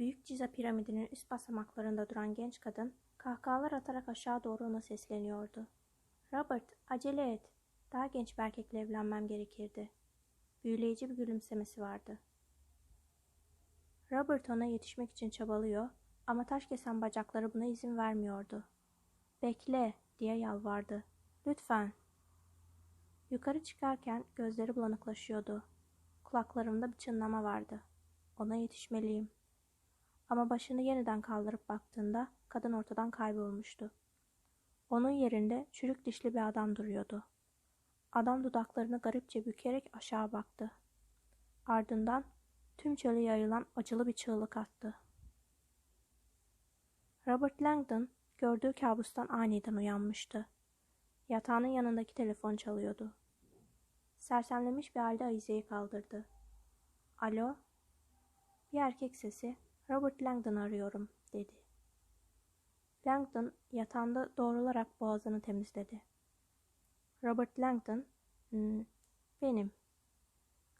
Büyük Ciza piramidinin üst basamaklarında duran genç kadın kahkahalar atarak aşağı doğru ona sesleniyordu. Robert, acele et. Daha genç bir erkekle evlenmem gerekirdi. Büyüleyici bir gülümsemesi vardı. Robert ona yetişmek için çabalıyor ama taş kesen bacakları buna izin vermiyordu. Bekle diye yalvardı. Lütfen. Yukarı çıkarken gözleri bulanıklaşıyordu. Kulaklarımda bir çınlama vardı. Ona yetişmeliyim. Ama başını yeniden kaldırıp baktığında kadın ortadan kaybolmuştu. Onun yerinde çürük dişli bir adam duruyordu. Adam dudaklarını garipçe bükerek aşağı baktı. Ardından tüm çöle yayılan acılı bir çığlık attı. Robert Langdon gördüğü kabustan aniden uyanmıştı. Yatağının yanındaki telefon çalıyordu. Sersemlemiş bir halde ayizeyi kaldırdı. Alo? Bir erkek sesi, Robert Langdon arıyorum, dedi. Langdon yatağında doğrularak boğazını temizledi. Robert Langdon, hmm, benim.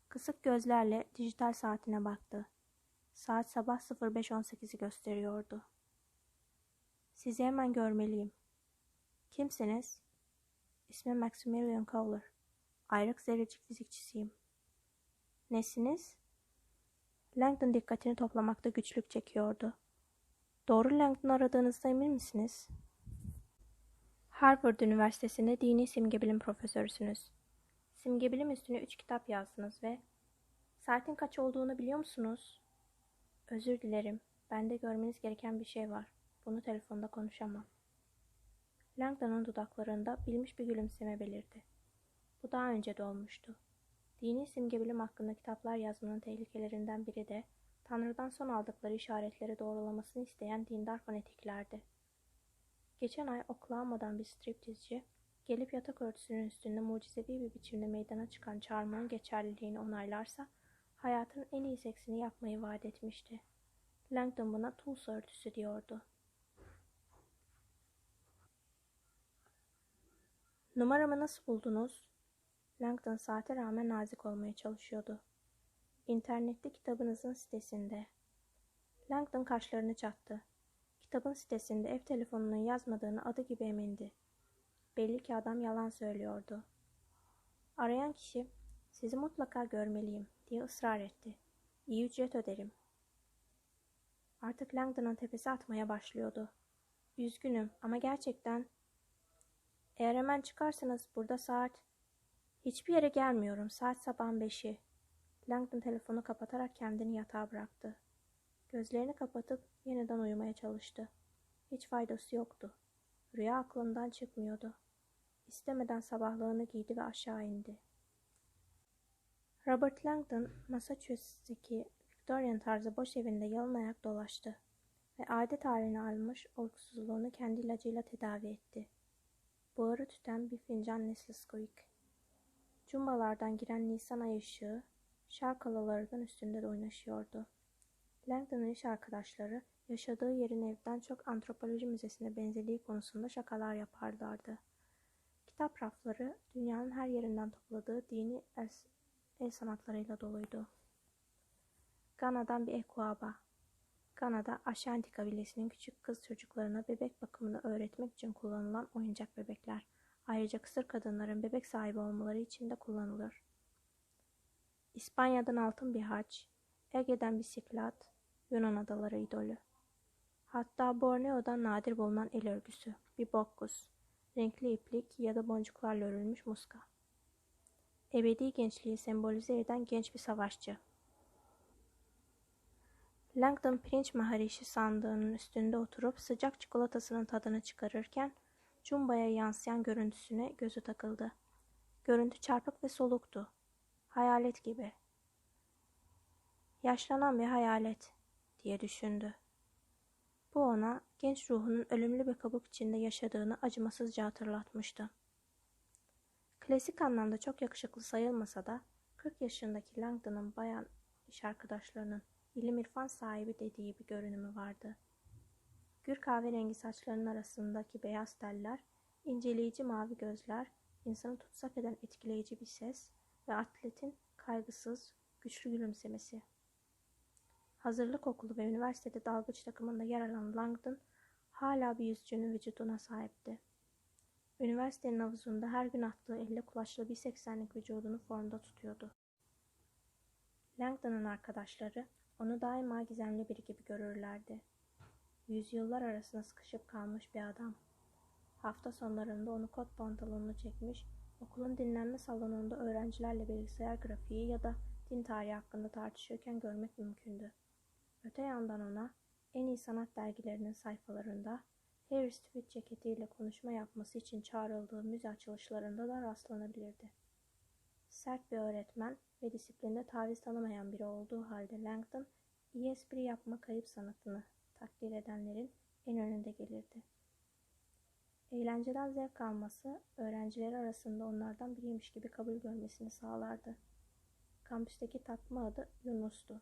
Kısık gözlerle dijital saatine baktı. Saat sabah 05.18'i gösteriyordu. Sizi hemen görmeliyim. Kimsiniz? İsmim Maximilian Cowler. Ayrık zerrecik fizikçisiyim. Nesiniz? Langdon dikkatini toplamakta güçlük çekiyordu. Doğru Langdon aradığınızda emin misiniz? Harvard Üniversitesi'nde dini simgebilim profesörüsünüz. Simgebilim üstüne üç kitap yazdınız ve saatin kaç olduğunu biliyor musunuz? Özür dilerim. Bende görmeniz gereken bir şey var. Bunu telefonda konuşamam. Langdon'un dudaklarında bilmiş bir gülümseme belirdi. Bu daha önce de olmuştu. Dini simgebilim hakkında kitaplar yazmanın tehlikelerinden biri de Tanrı'dan son aldıkları işaretleri doğrulamasını isteyen dindar fanatiklerdi. Geçen ay Oklahoma'dan bir striptizci gelip yatak örtüsünün üstünde mucizevi bir biçimde meydana çıkan çarmıhın geçerliliğini onaylarsa hayatın en iyi seksini yapmayı vaat etmişti. Langdon buna Tulsa örtüsü diyordu. Numaramı nasıl buldunuz? Langdon saate rağmen nazik olmaya çalışıyordu. İnternette kitabınızın sitesinde. Langdon kaşlarını çattı. Kitabın sitesinde ev telefonunun yazmadığını adı gibi emindi. Belli ki adam yalan söylüyordu. Arayan kişi, sizi mutlaka görmeliyim diye ısrar etti. İyi ücret öderim. Artık Langdon'un tepesi atmaya başlıyordu. Üzgünüm ama gerçekten... Eğer hemen çıkarsanız burada saat... Hiçbir yere gelmiyorum. Saat sabahın beşi. Langdon telefonu kapatarak kendini yatağa bıraktı. Gözlerini kapatıp yeniden uyumaya çalıştı. Hiç faydası yoktu. Rüya aklından çıkmıyordu. İstemeden sabahlığını giydi ve aşağı indi. Robert Langdon, Massachusetts'teki Victorian tarzı boş evinde yalın ayak dolaştı ve adet halini almış uykusuzluğunu kendi ilacıyla tedavi etti. Buharı tüten bir fincan Nesquik. Cumbalardan giren Nisan ay ışığı, şark alalarının üstünde de oynaşıyordu. Langdon'ın iş arkadaşları yaşadığı yerin evden çok antropoloji müzesine benzediği konusunda şakalar yaparlardı. Kitap rafları dünyanın her yerinden topladığı dini el, el sanatlarıyla doluydu. Gana'dan bir ekuaba. Gana'da Ashanti kabilesinin küçük kız çocuklarına bebek bakımını öğretmek için kullanılan oyuncak bebekler. Ayrıca kısır kadınların bebek sahibi olmaları için de kullanılır. İspanya'dan altın bir haç, Ege'den bir siklat, Yunan adaları idolü. Hatta Borneo'dan nadir bulunan el örgüsü, bir bokkus, renkli iplik ya da boncuklarla örülmüş muska. Ebedi gençliği sembolize eden genç bir savaşçı. Langdon pirinç maharişi sandığının üstünde oturup sıcak çikolatasının tadını çıkarırken Cumba'ya yansıyan görüntüsüne gözü takıldı. Görüntü çarpık ve soluktu. Hayalet gibi. Yaşlanan bir hayalet diye düşündü. Bu ona genç ruhunun ölümlü bir kabuk içinde yaşadığını acımasızca hatırlatmıştı. Klasik anlamda çok yakışıklı sayılmasa da 40 yaşındaki Langdon'ın bayan iş arkadaşlarının ilim irfan sahibi dediği bir görünümü vardı. Gür kahverengi saçlarının arasındaki beyaz teller, inceleyici mavi gözler, insanı tutsak eden etkileyici bir ses ve atletin kaygısız, güçlü gülümsemesi. Hazırlık okulu ve üniversitede dalgıç takımında yer alan Langdon hala bir yüzücünün vücuduna sahipti. Üniversitenin havuzunda her gün attığı elle kulaçlı bir seksenlik vücudunu formda tutuyordu. Langdon'un arkadaşları onu daima gizemli biri gibi görürlerdi. Yüzyıllar arasında sıkışıp kalmış bir adam. Hafta sonlarında onu kot pantolonunu çekmiş, okulun dinlenme salonunda öğrencilerle bilgisayar grafiği ya da din tarihi hakkında tartışırken görmek mümkündü. Öte yandan ona en iyi sanat dergilerinin sayfalarında Harry Stewart ceketiyle konuşma yapması için çağrıldığı müze açılışlarında da rastlanabilirdi. Sert bir öğretmen ve disiplinde taviz tanımayan biri olduğu halde Langdon, iyi espri yapma kayıp sanatını takdir edenlerin en önünde gelirdi. Eğlenceden zevk alması, öğrencileri arasında onlardan biriymiş gibi kabul görmesini sağlardı. Kampüsteki takma adı Yunus'tu.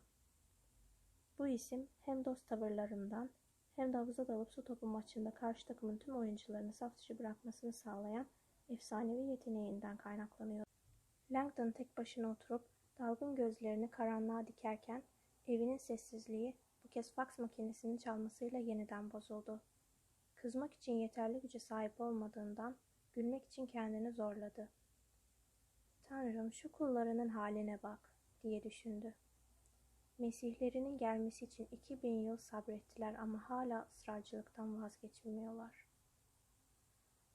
Bu isim hem dost tavırlarından hem de havuza dalıp su topu maçında karşı takımın tüm oyuncularını saf dışı bırakmasını sağlayan efsanevi yeteneğinden kaynaklanıyor. Langdon tek başına oturup dalgın gözlerini karanlığa dikerken evinin sessizliği bu kez faks makinesinin çalmasıyla yeniden bozuldu. Kızmak için yeterli güce sahip olmadığından gülmek için kendini zorladı. Tanrım şu kullarının haline bak diye düşündü. Mesihlerinin gelmesi için iki bin yıl sabrettiler ama hala ısrarcılıktan vazgeçmiyorlar.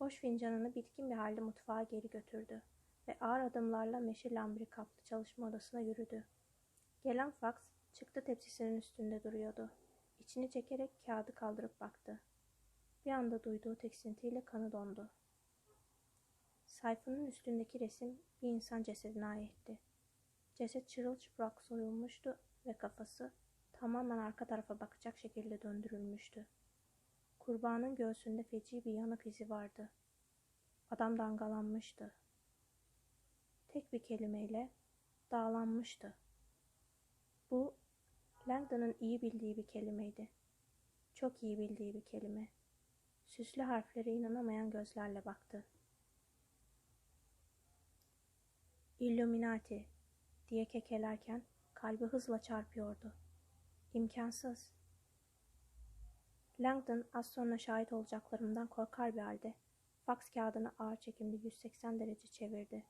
Boş fincanını bitkin bir halde mutfağa geri götürdü ve ağır adımlarla meşe lambri kaplı çalışma odasına yürüdü. Gelen faks çıktı tepsisinin üstünde duruyordu. İçini çekerek kağıdı kaldırıp baktı. Bir anda duyduğu tiksintiyle kanı dondu. Sayfanın üstündeki resim bir insan cesedine aitti. Ceset çırılçıplak soyulmuştu ve kafası tamamen arka tarafa bakacak şekilde döndürülmüştü. Kurbanın göğsünde feci bir yanık izi vardı. Adam dangalanmıştı. Tek bir kelimeyle dağlanmıştı. Bu Langdon'ın iyi bildiği bir kelimeydi. Çok iyi bildiği bir kelime. Süslü harflere inanamayan gözlerle baktı. Illuminati diye kekelerken kalbi hızla çarpıyordu. İmkansız. Langdon az sonra şahit olacaklarımdan korkar bir halde faks kağıdını ağır çekimde 180 derece çevirdi.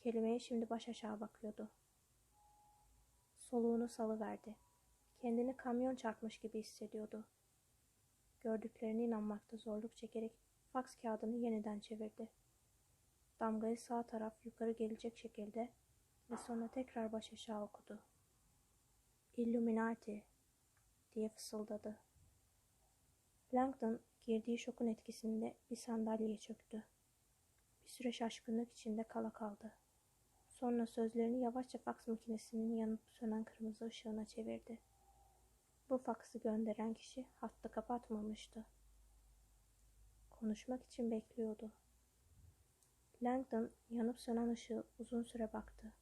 Kelimeye şimdi baş aşağı bakıyordu. Soluğunu salıverdi. Kendini kamyon çarpmış gibi hissediyordu. Gördüklerine inanmakta zorluk çekerek faks kağıdını yeniden çevirdi. Damgayı sağ taraf yukarı gelecek şekilde ve sonra tekrar baş aşağı okudu. Illuminati diye fısıldadı. Langdon girdiği şokun etkisinde bir sandalyeye çöktü. Bir süre şaşkınlık içinde kala kaldı. Sonra sözlerini yavaşça faks makinesinin yanıp sönen kırmızı ışığına çevirdi. Bu faksı gönderen kişi hattı kapatmamıştı. Konuşmak için bekliyordu. Langdon yanıp sönen ışığı uzun süre baktı.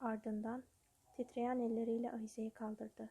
Ardından titreyen elleriyle ahizeyi kaldırdı.